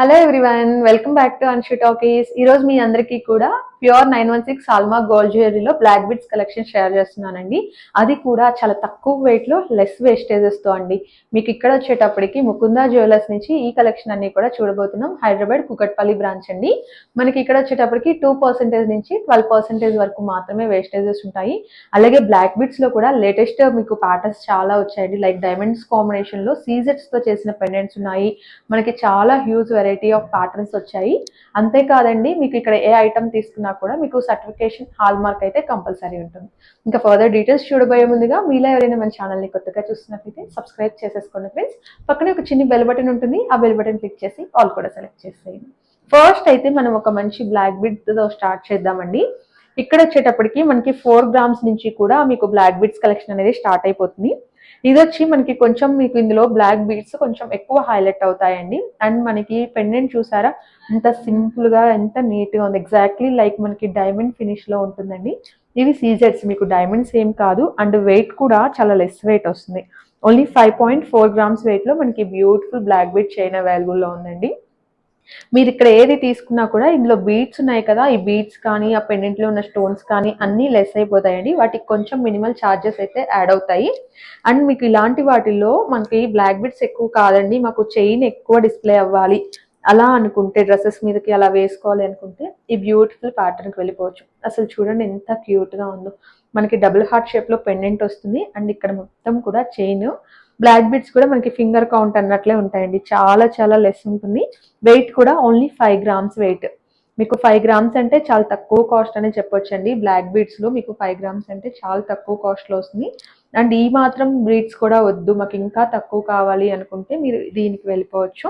Hello everyone welcome back to Anshu talkies ఈరోజు మీ అందరికీ కూడా ప్యూర్ నైన్ వన్ సిక్స్ సాల్మా గోల్డ్ జ్యువెలరీలో బ్లాక్ బిట్స్ కలెక్షన్ షేర్ చేస్తున్నానండి. అది కూడా చాలా తక్కువ వెయిట్లో లో లెస్ వేస్టేజెస్తో అండి. మీకు ఇక్కడ వచ్చేటప్పటికి ముకుందా జ్యువెలర్స్ నుంచి ఈ కలెక్షన్ అన్ని కూడా చూడబోతున్నాం. హైదరాబాద్ కుకట్పల్లి బ్రాంచ్ అండి. మనకి ఇక్కడ వచ్చేటప్పటికి టూ పర్సెంటేజ్ నుంచి ట్వెల్వ్ పర్సెంటేజ్ వరకు మాత్రమే వేస్టేజెస్ ఉంటాయి. అలాగే బ్లాక్ బిట్స్లో కూడా లేటెస్ట్ మీకు ప్యాటర్న్స్ చాలా వచ్చాయండి. లైక్ డైమండ్స్ కాంబినేషన్లో తో చేసిన పెండెంట్స్ ఉన్నాయి. మనకి చాలా హ్యూజ్ వెరైటీ ఆఫ్ ప్యాటర్న్స్ వచ్చాయి. అంతేకాదండి మీకు ఇక్కడ ఏ ఐటమ్ తీసుకున్నా కూడా మీకు సర్టిఫికేషన్ హాల్ మార్క్ అయితే కంపల్సరీ ఉంటుంది. ఇంకా ఫర్దర్ డీటెయిల్స్ చూడబోయే ముందుగా మీలో ఎవరైనా మన ఛానల్ని కొత్తగా చూస్తున్నట్లయితే సబ్స్క్రైబ్ చేసేసుకోండి ఫ్రెండ్స్ పక్కనే ఒక చిన్న బెల్ బటన్ ఉంటుంది. ఆ బెల్ బటన్ క్లిక్ చేసి ఆల్ కూడా సెలెక్ట్ చేసేయండి. ఫస్ట్ అయితే మనం ఒక మంచి బ్లాక్ బిడ్తో స్టార్ట్ చేద్దామండి. ఇక్కడ వచ్చేటప్పటికి మనకి ఫోర్ గ్రామ్స్ నుంచి కూడా మీకు బ్లాక్ బిడ్స్ కలెక్షన్ అనేది స్టార్ట్ అయిపోతుంది. ఇది వచ్చి మనకి కొంచెం మీకు ఇందులో బ్లాక్ బీడ్స్ కొంచెం ఎక్కువ హైలైట్ అవుతాయండి. అండ్ మనకి పెండెంట్ చూసారా? ఎంత సింపుల్గా ఎంత నీట్గా ఉంది. ఎగ్జాక్ట్లీ లైక్ మనకి డైమండ్ ఫినిష్లో ఉంటుందండి. ఇవి సీజెట్స్ మీకు డైమండ్స్ ఏం కాదు. అండ్ వెయిట్ కూడా చాలా లెస్ వెయిట్ వస్తుంది. Only five point four grams వెయిట్లో మనకి బ్యూటిఫుల్ బ్లాక్ బీడ్ చైన్ అవైలబుల్లో ఉందండి. మీరు ఇక్కడ ఏది తీసుకున్నా కూడా ఇందులో బీడ్స్ ఉన్నాయి కదా ఈ బీడ్స్ కానీ ఆ పెండెంట్లో ఉన్న స్టోన్స్ కానీ అన్ని లెస్ అయిపోతాయండి. వాటికి కొంచెం మినిమల్ ఛార్జెస్ అయితే యాడ్ అవుతాయి. అండ్ మీకు ఇలాంటి వాటిల్లో మనకి బ్లాక్ బీడ్స్ ఎక్కువ కాదండి. మాకు చైన్ ఎక్కువ డిస్ప్లే అవ్వాలి. అలా అనుకుంటే డ్రెస్సెస్ మీదకి అలా వేసుకోవాలి అనుకుంటే ఈ బ్యూటిఫుల్ ప్యాటర్న్కి వెళ్ళిపోవచ్చు. అసలు చూడండి ఎంత క్యూట్గా ఉందో. మనకి డబుల్ హార్ట్ షేప్లో పెండెంట్ వస్తుంది. అండ్ ఇక్కడ మొత్తం కూడా చైన్ బ్లాక్ బీడ్స్ కూడా మనకి ఫింగర్ కౌంట్ అన్నట్లే ఉంటాయండి. చాలా చాలా లెస్ ఉంటుంది. వెయిట్ కూడా ఓన్లీ ఫైవ్ గ్రామ్స్ వెయిట్. మీకు ఫైవ్ గ్రామ్స్ అంటే చాలా తక్కువ కాస్ట్ అని చెప్పొచ్చండి. బ్లాక్ బీడ్స్లో మీకు ఫైవ్ గ్రామ్స్ అంటే చాలా తక్కువ కాస్ట్లో వస్తుంది. అండ్ ఈ మాత్రం బ్రీడ్స్ కూడా వద్దు. మాకు ఇంకా తక్కువ కావాలి అనుకుంటే మీరు దీనికి వెళ్ళిపోవచ్చు.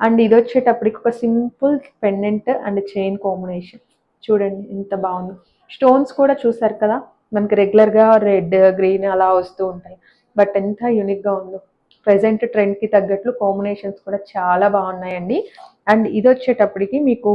అండ్ ఇది వచ్చేటప్పటికి ఒక simple pendant and chain combination. చూడండి ఎంత బాగుంది. స్టోన్స్ కూడా చూసారు కదా? మనకి రెగ్యులర్గా రెడ్ గ్రీన్ అలా వస్తూ ఉంటాయి. బట్ ఎంత యూనిక్గా ఉందో. ప్రజెంట్ ట్రెండ్కి తగ్గట్లు కాంబినేషన్స్ కూడా చాలా బాగున్నాయండి. అండ్ ఇది వచ్చేటప్పటికి మీకు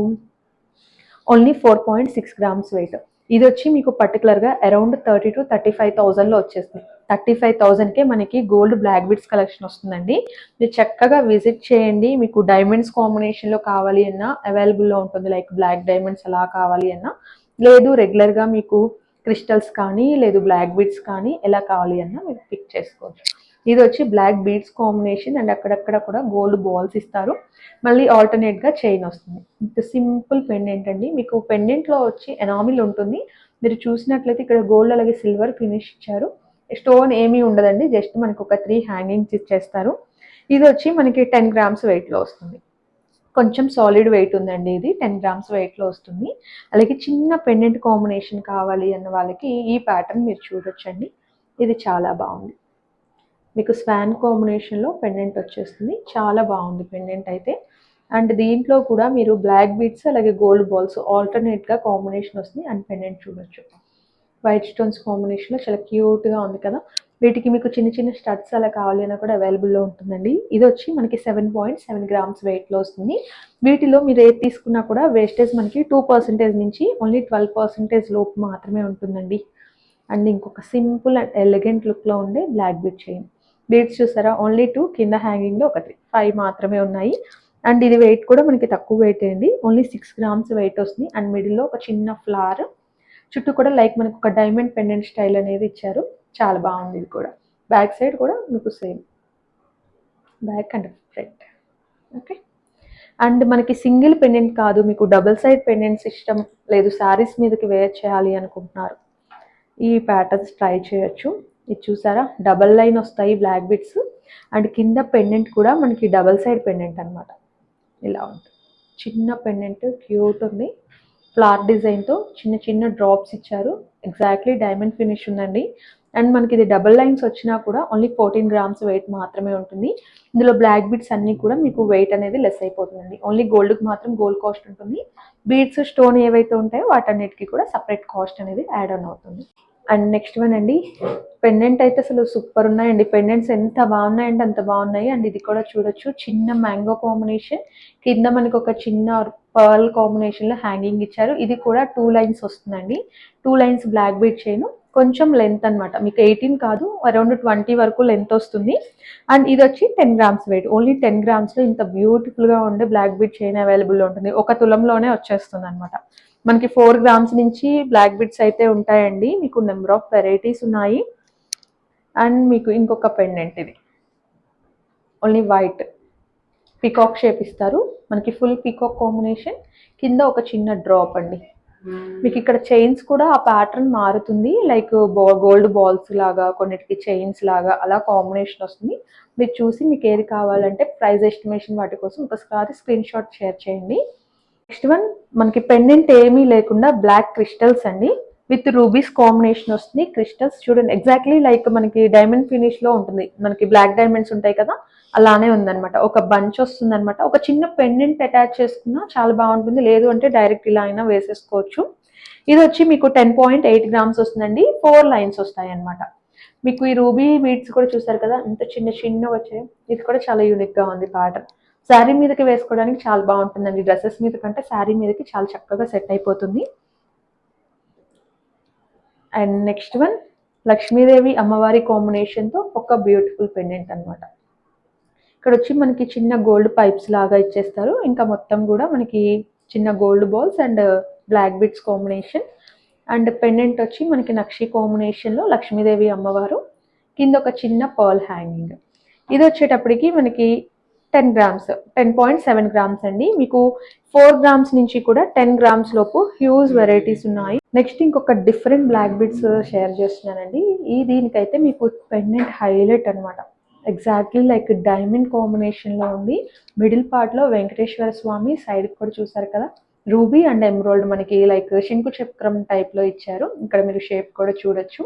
only four point six grams weight ఇది వచ్చి మీకు పర్టికులర్గా around thirty to thirty five థౌజండ్లో వచ్చేస్తుంది. థర్టీ ఫైవ్ థౌజండ్కే మనకి గోల్డ్ బ్లాక్ బిట్స్ కలెక్షన్ వస్తుందండి. మీరు చక్కగా విజిట్ చేయండి. మీకు డైమండ్స్ కాంబినేషన్లో కావాలి అన్నా అవైలబుల్లో ఉంటుంది. లైక్ బ్లాక్ డైమండ్స్ అలా కావాలి అన్నా. లేదు రెగ్యులర్గా మీకు క్రిస్టల్స్ కానీ లేదు బ్లాక్ బీడ్స్ కానీ ఎలా కావాలి అన్నా మీరు పిక్ చేసుకోవచ్చు. ఇది వచ్చి బ్లాక్ బీడ్స్ కాంబినేషన్ అండ్ అక్కడక్కడ కూడా గోల్డ్ బాల్స్ ఇస్తారు. మళ్ళీ ఆల్టర్నేట్గా చైన్ వస్తుంది. ఇంత సింపుల్ పెండెంట్ అండి. మీకు పెండెంట్లో వచ్చి ఎనామిల్ ఉంటుంది. మీరు చూసినట్లయితే ఇక్కడ గోల్డ్ అలాగే సిల్వర్ ఫినిష్ ఇచ్చారు. స్టోన్ ఏమీ ఉండదండి. జస్ట్ మనకు ఒక త్రీ హ్యాంగింగ్స్ ఇచ్చేస్తారు. ఇది వచ్చి మనకి టెన్ గ్రామ్స్ వెయిట్లో వస్తుంది. కొంచెం సాలిడ్ వెయిట్ ఉందండి ఇది టెన్ గ్రామ్స్ వెయిట్లో వస్తుంది. అలాగే చిన్న పెండెంట్ కాంబినేషన్ కావాలి అన్న వాళ్ళకి ఈ ప్యాటర్న్ మీరు చూడొచ్చండి. ఇది చాలా బాగుంది. మీకు స్వాన్ కాంబినేషన్లో పెండెంట్ వచ్చేస్తుంది. చాలా బాగుంది పెండెంట్ అయితే. అండ్ దీంట్లో కూడా మీరు బ్లాక్ బీట్స్ అలాగే గోల్డ్ బాల్స్ ఆల్టర్నేట్గా కాంబినేషన్ వస్తుంది. అండ్ పెండెంట్ చూడొచ్చు. వైట్ స్టోన్స్ కాంబినేషన్లో చాలా క్యూట్గా ఉంది కదా. వీటికి మీకు చిన్న చిన్న స్టడ్స్ అలా కావాలి అన్న కూడా అవైలబుల్లో ఉంటుందండి. ఇది వచ్చి మనకి సెవెన్ పాయింట్ సెవెన్ గ్రామ్స్ వెయిట్లో వస్తుంది. వీటిలో మీరు ఏది తీసుకున్నా కూడా వేస్టేజ్ మనకి టూ పర్సెంటేజ్ నుంచి ఓన్లీ ట్వెల్వ్ పర్సెంటేజ్ లోపు మాత్రమే ఉంటుందండి. అండ్ ఇంకొక సింపుల్ అండ్ ఎలిగెంట్ లుక్లో ఉండే బ్లాక్ బీట్ చైన్ బీట్స్ చూసారా? ఓన్లీ టూ కింద హ్యాంగింగ్లో ఒకటి. ఫైవ్ మాత్రమే ఉన్నాయి. అండ్ ఇది వెయిట్ కూడా మనకి తక్కువ వెయిట్ అండి. ఓన్లీ సిక్స్ గ్రామ్స్ వెయిట్ వస్తుంది. అండ్ మిడిల్లో ఒక చిన్న ఫ్లవర్ చుట్టూ కూడా లైక్ మనకు ఒక డైమండ్ పెండెంట్ స్టైల్ అనేది ఇచ్చారు. చాలా బాగుంది ఇది కూడా. బ్యాక్ సైడ్ కూడా మీకు same back and front okay and మనకి సింగిల్ పెండెంట్ కాదు మీకు డబుల్ సైడ్ పెండెంట్స్ ఇష్టం లేదు శారీస్ మీదకి వేర్ చేయాలి అనుకుంటున్నారు. ఈ ప్యాటర్న్స్ ట్రై చేయొచ్చు. ఇది చూసారా? డబల్ లైన్ వస్తాయి బ్లాక్ బిట్స్ అండ్ కింద పెండెంట్ కూడా మనకి డబల్ సైడ్ పెండెంట్ అనమాట ఇలా ఉంటుంది చిన్న పెండెంట్ క్యూట్ ఉంది. ఫ్లార్ డిజైన్తో చిన్న చిన్న డ్రాప్స్ ఇచ్చారు. ఎగ్జాక్ట్లీ డైమండ్ ఫినిష్ ఉందండి. అండ్ మనకి ఇది డబల్ లైన్స్ వచ్చినా కూడా ఓన్లీ ఫోర్టీన్ గ్రామ్స్ వెయిట్ మాత్రమే ఉంటుంది. ఇందులో బ్లాక్ బీడ్స్ అన్నీ కూడా మీకు వెయిట్ అనేది లెస్ అయిపోతుందండి. ఓన్లీ గోల్డ్కి మాత్రం గోల్డ్ కాస్ట్ ఉంటుంది. బీడ్స్ స్టోన్ ఏవైతే ఉంటాయో వాటన్నిటికీ కూడా సపరేట్ కాస్ట్ అనేది యాడ్ ఆన్ అవుతుంది. అండ్ నెక్స్ట్ వన్ అండి పెండెంట్ అయితే అసలు సూపర్ ఉన్నాయండి. పెండెంట్స్ ఎంత బాగున్నాయంటే అంత బాగున్నాయి. అండ్ ఇది కూడా చూడొచ్చు చిన్న మ్యాంగో కాంబినేషన్ కింద మనకు ఒక చిన్న పర్ల్ కాంబినేషన్లో హ్యాంగింగ్ ఇచ్చారు. ఇది కూడా టూ లైన్స్ వస్తుందండి. టూ లైన్స్ బ్లాక్ బీట్ చేయను కొంచెం లెంత్ అన్నమాట. మీకు ఎయిటీన్ కాదు అరౌండ్ ట్వంటీ వరకు లెంత్ వస్తుంది. అండ్ ఇది వచ్చి ten grams weight only ten గ్రామ్స్లో ఇంత బ్యూటిఫుల్గా ఉండే బ్లాక్ బీట్ చైన్ అవైలబుల్ ఉంటుంది. ఒక తులంలోనే వచ్చేస్తుంది అనమాట మనకి ఫోర్ గ్రామ్స్ నుంచి బ్లాక్ బిట్స్ అయితే ఉంటాయండి. మీకు నెంబర్ ఆఫ్ వెరైటీస్ ఉన్నాయి. అండ్ మీకు ఇంకొక పెండెంట్ ఇది? ఓన్లీ వైట్ పికాక్ షేప్ ఇస్తారు. మనకి ఫుల్ పికాక్ కాంబినేషన్ కింద ఒక చిన్న డ్రాప్ అండి. మీకు ఇక్కడ చైన్స్ కూడా ఆ ప్యాటర్న్ మారుతుంది. లైక్ గోల్డ్ బాల్స్ లాగా కొన్నిటికి చైన్స్ లాగా అలా కాంబినేషన్ వస్తుంది. మీరు చూసి మీకు ఏది కావాలంటే ప్రైస్ ఎస్టిమేషన్ వాటి కోసం ఒకసారి స్క్రీన్ షాట్ షేర్ చేయండి. నెక్స్ట్ వన్ మనకి పెండెంట్ ఏమీ లేకుండా బ్లాక్ క్రిస్టల్స్ అండి. విత్ రూబీస్ కాంబినేషన్ వస్తుంది క్రిస్టల్స్. చూడండి ఎగ్జాక్ట్లీ లైక్ మనకి డైమండ్ ఫినిష్లో ఉంటుంది. మనకి బ్లాక్ డైమండ్స్ ఉంటాయి కదా అలానే ఉందన్నమాట. ఒక బంచ్ వస్తుంది అనమాట ఒక చిన్న పెండెంట్ అటాచ్ చేసుకున్నా చాలా బాగుంటుంది. లేదు అంటే డైరెక్ట్ ఇలా అయినా వేసేసుకోవచ్చు. ఇది వచ్చి మీకు టెన్ పాయింట్ ఎయిట్ గ్రామ్స్ వస్తుందండి. ఫోర్ లైన్స్ వస్తాయి అనమాట మీకు ఈ రూబీ బీడ్స్ కూడా చూసారు కదా ఇంత చిన్న చిన్న వచ్చాయి. ఇది కూడా చాలా యూనిక్గా ఉంది ప్యాటర్న్ శారీ మీదకి వేసుకోవడానికి చాలా బాగుంటుందండి. డ్రెస్సెస్ మీద కంటే శారీ మీదకి చాలా చక్కగా సెట్ అయిపోతుంది. అండ్ నెక్స్ట్ వన్ లక్ష్మీదేవి అమ్మవారి కాంబినేషన్తో ఒక బ్యూటిఫుల్ పెండెంట్ అనమాట ఇక్కడ వచ్చి మనకి చిన్న గోల్డ్ పైప్స్ లాగా ఇచ్చేస్తారు. ఇంకా మొత్తం కూడా మనకి చిన్న gold balls and black beads combination and pendant వచ్చి మనకి నక్షి కాంబినేషన్లో లక్ష్మీదేవి అమ్మవారు కింద ఒక చిన్న పర్ల్ హ్యాంగింగ్ ఇది వచ్చేటప్పటికి మనకి ten grams ten point seven grams అండి. మీకు ఫోర్ గ్రామ్స్ నుంచి కూడా టెన్ గ్రామ్స్ లోపు హ్యూజ్ వెరైటీస్ ఉన్నాయి. నెక్స్ట్ ఇంకొక డిఫరెంట్ బ్లాక్ బిట్స్ షేర్ చేస్తున్నానండి. ఈ దీనికైతే మీకు పెండెంట్ హైలైట్ అనమాట ఎగ్జాక్ట్లీ లైక్ డైమండ్ కాంబినేషన్లో ఉంది. మిడిల్ పార్ట్లో వెంకటేశ్వర స్వామి సైడ్ కూడా చూసారు కదా? రూబీ అండ్ ఎమ్రోల్డ్ మనకి లైక్ శంకు చక్రం టైప్లో ఇచ్చారు. ఇక్కడ మీరు షేప్ కూడా చూడొచ్చు.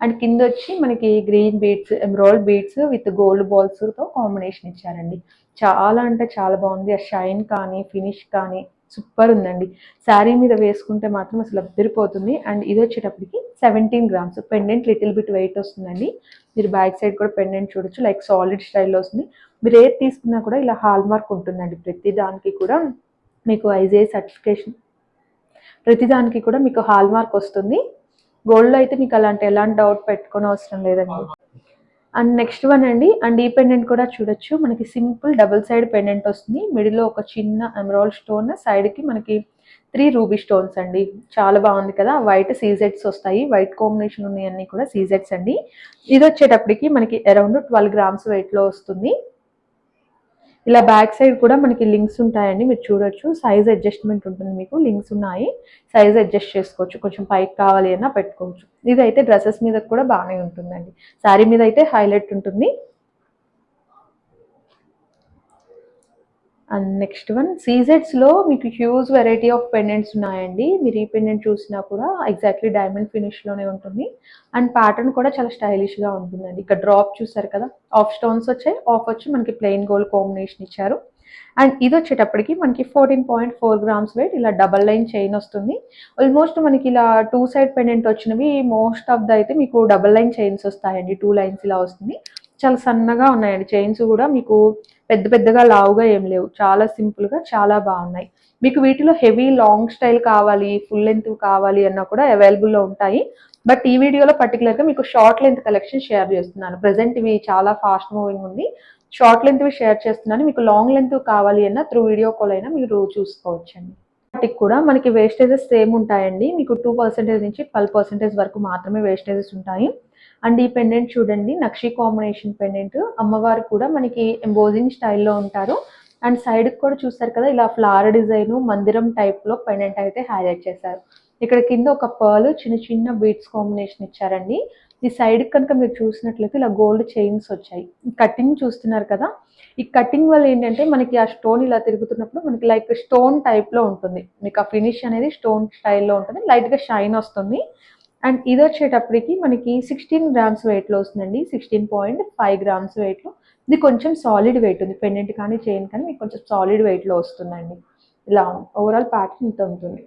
అండ్ కింద వచ్చి మనకి green beads emerald beads with gold బాల్స్తో combination ఇచ్చారండి. చాలా అంటే చాలా బాగుంది. ఆ షైన్ కానీ ఫినిష్ కానీ సూపర్ ఉందండి. శారీ మీద వేసుకుంటే మాత్రం అసలు అద్దరిపోతుంది అండ్ ఇది వచ్చేటప్పటికి seventeen grams. Pendant little bit weight వస్తుందండి. మీరు బ్యాక్ సైడ్ కూడా పెండెంట్ చూడొచ్చు. లైక్ సాలిడ్ స్టైల్లో వస్తుంది. మీరు ఏది తీసుకున్నా కూడా ఇలా హాల్ మార్క్ ఉంటుందండి. ప్రతి దానికి కూడా మీకు ఐజే సర్టిఫికేషన్ ప్రతిదానికి కూడా మీకు హాల్ మార్క్ వస్తుంది. గోల్డ్లో అయితే మీకు అలాంటి ఎలాంటి డౌట్ పెట్టుకోని అవసరం లేదండి. అండ్ నెక్స్ట్ వన్ అండి అండ్ ఈ పెండెంట్ కూడా చూడొచ్చు. మనకి సింపుల్ డబుల్ సైడ్ పెండెంట్ వస్తుంది. మిడిల్లో ఒక చిన్న ఎమరాల్డ్ స్టోన్ సైడ్కి మనకి త్రీ రూబీ స్టోన్స్ అండి. చాలా బాగుంది కదా? వైట్ సీజెట్స్ వస్తాయి. వైట్ కాంబినేషన్ ఉన్నాయి అన్ని కూడా సీజెట్స్ అండి. ఇది వచ్చేటప్పటికి మనకి అరౌండ్ ట్వెల్వ్ గ్రామ్స్ వెయిట్లో వస్తుంది. ఇలా బ్యాక్ సైడ్ కూడా మనకి లింక్స్ ఉంటాయండి మీరు చూడొచ్చు. సైజ్ అడ్జస్ట్మెంట్ ఉంటుంది మీకు లింక్స్ ఉన్నాయి. సైజ్ అడ్జస్ట్ చేసుకోవచ్చు. కొంచెం పైకి కావాలి అన్నా పెట్టుకోవచ్చు. ఇది అయితే డ్రెస్సెస్ మీద కూడా బాగానే ఉంటుందండి. శారీ మీద అయితే హైలైట్ ఉంటుంది. అండ్ నెక్స్ట్ వన్ సీజెట్స్లో మీకు హ్యూజ్ వెరైటీ ఆఫ్ పెండెంట్స్ ఉన్నాయండి. మీరు ఈ పెండెంట్ చూసినా కూడా ఎగ్జాక్ట్లీ డైమండ్ ఫినిష్లోనే ఉంటుంది. అండ్ ప్యాటర్న్ కూడా చాలా స్టైలిష్గా ఉంటుందండి. ఇక్కడ డ్రాప్ చూసారు కదా ఆఫ్ స్టోన్స్ వచ్చాయి. ఆఫ్ వచ్చి మనకి ప్లెయిన్ గోల్డ్ కాంబినేషన్ ఇచ్చారు. అండ్ ఇది వచ్చేటప్పటికి మనకి fourteen point four grams weight ఇలా డబల్ లైన్ చైన్ వస్తుంది. ఆల్మోస్ట్ మనకి ఇలా టూ సైడ్ పెండెంట్ వచ్చినవి మోస్ట్ ఆఫ్ ద అయితే మీకు డబల్ లైన్ చైన్స్ వస్తాయండి. టూ లైన్స్ ఇలా వస్తుంది. చాలా సన్నగా ఉన్నాయండి. చైన్స్ కూడా మీకు పెద్ద పెద్దగా లావుగా ఏం లేవు. చాలా సింపుల్గా చాలా బాగున్నాయి. మీకు వీటిలో హెవీ లాంగ్ స్టైల్ కావాలి ఫుల్ లెంత్ కావాలి అన్న కూడా అవైలబుల్లో ఉంటాయి. బట్ ఈ వీడియోలో పర్టికులర్గా మీకు షార్ట్ లెంత్ కలెక్షన్ షేర్ చేస్తున్నాను. ప్రజెంట్ ఇవి చాలా ఫాస్ట్ మూవింగ్ ఉంది. షార్ట్ లెంత్వి షేర్ చేస్తున్నాను. మీకు లాంగ్ లెంత్ కావాలి అన్న త్రూ వీడియో కాల్ అయినా మీరు చూసుకోవచ్చండి. వాటికి కూడా మనకి వేస్టేజెస్ సేమ్ ఉంటాయండి. మీకు టూ పర్సెంటేజ్ నుంచి ట్వెల్వ్ పర్సెంటేజ్ వరకు మాత్రమే వేస్టేజెస్ ఉంటాయి. అండ్ ఈ పెండెంట్ చూడండి నక్షి కాంబినేషన్ పెండెంట్ అమ్మవారు కూడా మనకి ఎంబోజింగ్ స్టైల్లో ఉంటారు. అండ్ సైడ్కి కూడా చూస్తారు కదా ఇలా ఫ్లవర్ డిజైన్ మందిరం టైప్లో పెండెంట్ అయితే హైలైట్ చేశారు. ఇక్కడ కింద ఒక పర్ల్ చిన్న చిన్న బీట్స్ కాంబినేషన్ ఇచ్చారండి. ఈ సైడ్ కనుక మీరు చూసినట్లయితే ఇలా గోల్డ్ చైన్స్ వచ్చాయి. కటింగ్ చూస్తున్నారు కదా ఈ కటింగ్ వల్ల ఏంటంటే మనకి ఆ స్టోన్ ఇలా తిరుగుతున్నప్పుడు మనకి లైక్ స్టోన్ టైప్లో ఉంటుంది. మీకు ఆ ఫినిష్ అనేది స్టోన్ స్టైల్లో ఉంటుంది. లైట్గా షైన్ వస్తుంది. అండ్ ఇది వచ్చేటప్పటికి మనకి సిక్స్టీన్ గ్రామ్స్ వెయిట్లో వస్తుందండి. సిక్స్టీన్ పాయింట్ ఫైవ్ గ్రామ్స్ వెయిట్లో ఇది కొంచెం సాలిడ్ వెయిట్ ఉంది. పెండెంట్ కానీ చైన్ కానీ మీకు కొంచెం సాలిడ్ వెయిట్లో వస్తుందండి. ఇలా ఓవరాల్ ప్యాటర్న్ ఇంత ఉంటుంది.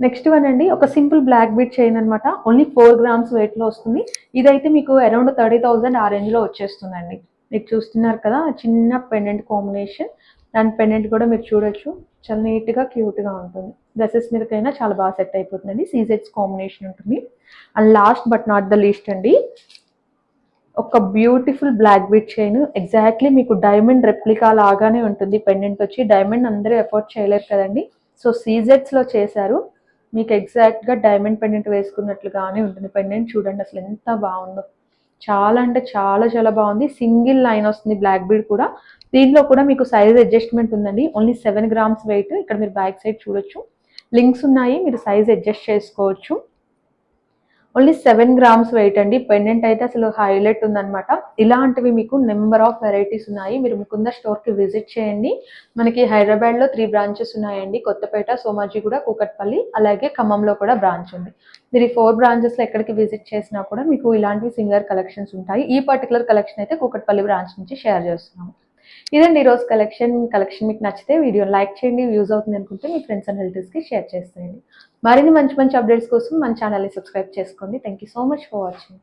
నెక్స్ట్ వన్ అండి. ఒక సింపుల్ బ్లాక్ బీట్ చైన్ అనమాట ఓన్లీ ఫోర్ గ్రామ్స్ వెయిట్లో వస్తుంది. ఇదైతే మీకు అరౌండ్ థర్టీ థౌజండ్ ఆ రేంజ్లో వచ్చేస్తుందండి. మీరు చూస్తున్నారు కదా చిన్న పెండెంట్ కాంబినేషన్ అండ్ పెండెంట్ కూడా మీరు చూడొచ్చు. చాలా నీట్గా క్యూట్గా ఉంటుంది. డ్రెస్సెస్ మీదకైనా చాలా బాగా సెట్ అయిపోతుందండి. సీజెట్స్ కాంబినేషన్ ఉంటుంది. And last but not the least అండి ఒక beautiful black bead chain. Exactly మీకు డైమండ్ రెప్లికా లాగానే ఉంటుంది. పెండెంట్ వచ్చి డైమండ్ అందరూ ఎఫోర్డ్ చేయలేరు కదండి. సో సీజెట్స్లో చేశారు. మీకు ఎగ్జాక్ట్గా డైమండ్ పెండెంట్ వేసుకున్నట్లుగానే ఉంటుంది. పెండెంట్ చూడండి అసలు ఎంత బాగుందో. చాలా అంటే చాలా చాలా బాగుంది. సింగిల్ లైన్ వస్తుంది బ్లాక్ బీడ్ కూడా. దీంట్లో కూడా మీకు సైజ్ అడ్జస్ట్మెంట్ ఉందండి. ఓన్లీ సెవెన్ గ్రామ్స్ వెయిట్ ఇక్కడ మీరు బ్యాక్ సైడ్ చూడొచ్చు. లింక్స్ ఉన్నాయి. మీరు సైజ్ అడ్జస్ట్ చేసుకోవచ్చు. ఓన్లీ సెవెన్ గ్రామ్స్ వెయిట్ అండి. పెండెంట్ అయితే అసలు హైలైట్ ఉందన్నమాట. ఇలాంటివి మీకు నెంబర్ ఆఫ్ వెరైటీస్ ఉన్నాయి. మీరు ముకుంద స్టోర్కి విజిట్ చేయండి. మనకి హైదరాబాద్లో త్రీ బ్రాంచెస్ ఉన్నాయండి. కొత్తపేట సోమాజిగూడ కూకట్పల్లి అలాగే ఖమ్మంలో కూడా బ్రాంచ్ ఉంది. మీరు ఈ ఫోర్ బ్రాంచెస్లో ఎక్కడికి విజిట్ చేసినా కూడా మీకు ఇలాంటివి సింగర్ కలెక్షన్స్ ఉంటాయి. ఈ పర్టికులర్ కలెక్షన్ అయితే కూకట్పల్లి బ్రాంచ్ నుంచి షేర్ చేస్తున్నాము. ఇదండి ఈరోజు కలెక్షన్ కలెక్షన్ మీకు నచ్చితే వీడియో లైక్ చేయండి వ్యూస్ అవుతుంది అనుకుంటే మీ ఫ్రెండ్స్ అండ్ రిలేటివ్స్కి షేర్ చేసేయండి. మరిన్ని మంచి మంచి అప్డేట్స్ కోసం మన ఛానల్ని సబ్స్క్రైబ్ చేసుకోండి. Thank you so much for watching